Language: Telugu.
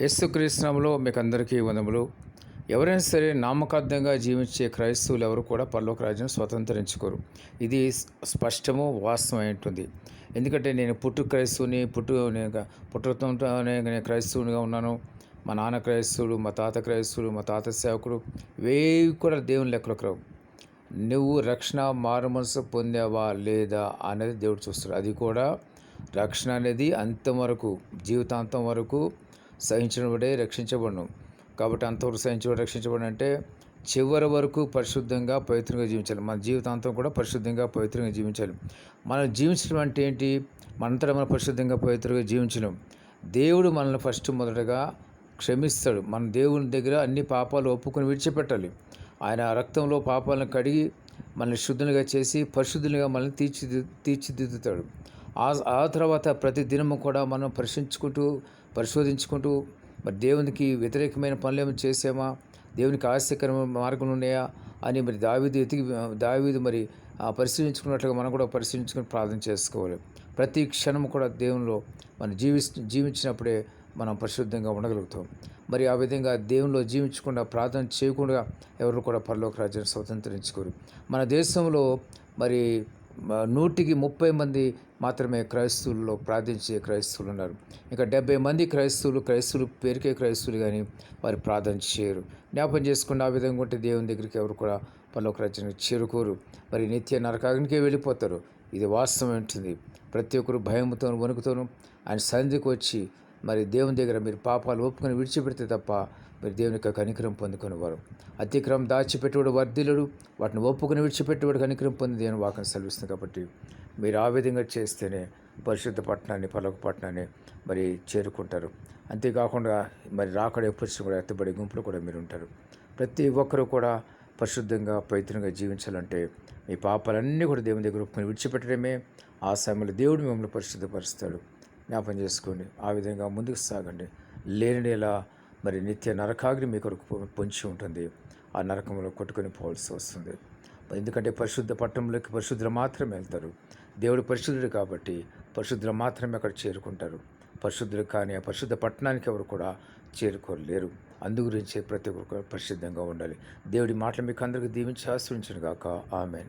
యేసుక్రీస్తునామలో మీకు అందరికీ వందములు ఎవరైనా సరే నామకార్థంగా జీవించే క్రైస్తవులు ఎవరు కూడా పరలోక రాజ్యం స్వతంత్రించుకోరు. ఇది స్పష్టము వాస్తవం ఉంటుంది. ఎందుకంటే నేను పుట్టు క్రైస్తవుని పుట్టు నేను నేను క్రైస్తవునిగా ఉన్నాను. మా నాన్న క్రైస్తవుడు మా తాత క్రైస్తవుడు మా తాత సేవకుడు వేవి కూడా దేవుని లెక్కలకు రావు నువ్వు రక్షణ మారుమనసు పొందావా లేదా అనేది దేవుడు చూస్తాడు. అది కూడా రక్షణ అనేది అంతం వరకు జీవితాంతం వరకు సహించబడే రక్షించబడను. కాబట్టి అంతవరకు సహించబడి రక్షించబడి అంటే చివరి వరకు పరిశుద్ధంగా పవిత్రంగా జీవించాలి. మన జీవితాంతం కూడా పరిశుద్ధంగా పవిత్రంగా జీవించాలి. మనం జీవించడం అంటే ఏంటి? మనంతటా మనం పరిశుద్ధంగా పవిత్రంగా జీవించడం దేవుడు మనల్ని ఫస్ట్ మొదటగా క్షమిస్తాడు. మన దేవుని దగ్గర అన్ని పాపాలు ఒప్పుకొని విడిచిపెట్టాలి. ఆయన రక్తంలో పాపాలను కడిగి మనల్ని శుద్ధులుగా చేసి పరిశుద్ధులుగా మనల్ని తీర్చిది తీర్చిదిద్దుతాడు. ఆ ఆ తర్వాత ప్రతి దినము కూడా మనం పరిశీలించుకుంటూ పరిశోధించుకుంటూ మరి దేవునికి వ్యతిరేకమైన పనులు ఏమైనా చేసామా? దేవునికి ఆశ్చర్యకరమైన మార్గం ఉన్నాయా? అని మరి దావీదు ఎతికి దావీదు మరి పరిశీలించుకున్నట్లుగా మనం కూడా పరిశీలించుకుని ప్రార్థన చేసుకోవాలి. ప్రతి క్షణం కూడా దేవునిలో మనం జీవి జీవించినప్పుడే మనం పరిశుద్ధంగా ఉండగలుగుతాం. మరి ఆ విధంగా దేవునిలో జీవించకుండా ప్రార్థన చేయకుండా ఎవరు కూడా పరలోక రాజ్యాన్ని స్వతంత్రించుకోరు. మన దేశంలో మరి నూటికి ముప్పై మంది మాత్రమే క్రైస్తవుల్లో ప్రార్థించే క్రైస్తవులు ఉన్నారు. ఇంకా డెబ్బై మంది క్రైస్తవులు క్రైస్తవులు పేరుకే క్రైస్తవులు కానీ వారు ప్రార్థన చేయరు. జ్ఞాపం చేసుకున్న ఆ విధంగా ఉంటే దేవుని దగ్గరికి ఎవరు కూడా పరలోక రాజ్యానికి చేరుకోరు. మరి నిత్య నరకాగ్నికే వెళ్ళిపోతారు. ఇది వాస్తవం ఉంటుంది ప్రతి ఒక్కరు భయంతోను వణుకుతోనూ ఆయన సన్నిధికి వచ్చి మరి దేవుని దగ్గర మీరు పాపాలు ఒప్పుకొని విడిచిపెడితే తప్ప మీరు దేవుని యొక్క కనికరం పొందుకునేవారు. అతిక్రమం దాచిపెట్టువాడు వర్ధిలుడు వాటిని ఒప్పుకొని విడిచిపెట్టేవాడు కనికరం పొంది దేవుని వాకని సెలవిస్తుంది కాబట్టి మీరు ఆ విధంగా చేస్తేనే పరిశుద్ధ పట్టణాన్ని పలక పట్టణాన్ని మరి చేరుకుంటారు. అంతేకాకుండా మరి రాకడ ఎప్పుడు కూడా ఎత్తబడే గుంపులు కూడా మీరు ఉంటారు. ప్రతి ఒక్కరూ కూడా పరిశుద్ధంగా పవిత్రంగా జీవించాలంటే మీ పాపాలన్నీ కూడా దేవుని దగ్గర ఒప్పుకొని విడిచిపెట్టడమే ఆ సమయంలో దేవుడు మిమ్మల్ని పరిశుద్ధపరుస్తాడు. జ్ఞాపం చేసుకోండి. ఆ విధంగా ముందుకు సాగండి. లేనిలా మరి నిత్య నరకాగ్ని మీ కొరకు పొంచి ఉంటుంది. ఆ నరకంలో కొట్టుకొని పోవాల్సి వస్తుంది. ఎందుకంటే పరిశుద్ధ పట్టణంలోకి పరిశుద్ధులు మాత్రమే వెళ్తారు. దేవుడు పరిశుద్ధుడు కాబట్టి పరిశుద్ధులు మాత్రమే అక్కడ చేరుకుంటారు. పరిశుద్ధులు కానీ ఆ పరిశుద్ధ పట్టణానికి ఎవరు కూడా చేరుకోలేరు. అందు గురించి ప్రతి ఒక్కరు పరిశుద్ధంగా ఉండాలి. దేవుడి మాటలు మీకు అందరికీ దీవించి ఆశ్రయించను గాక ఆమెన్.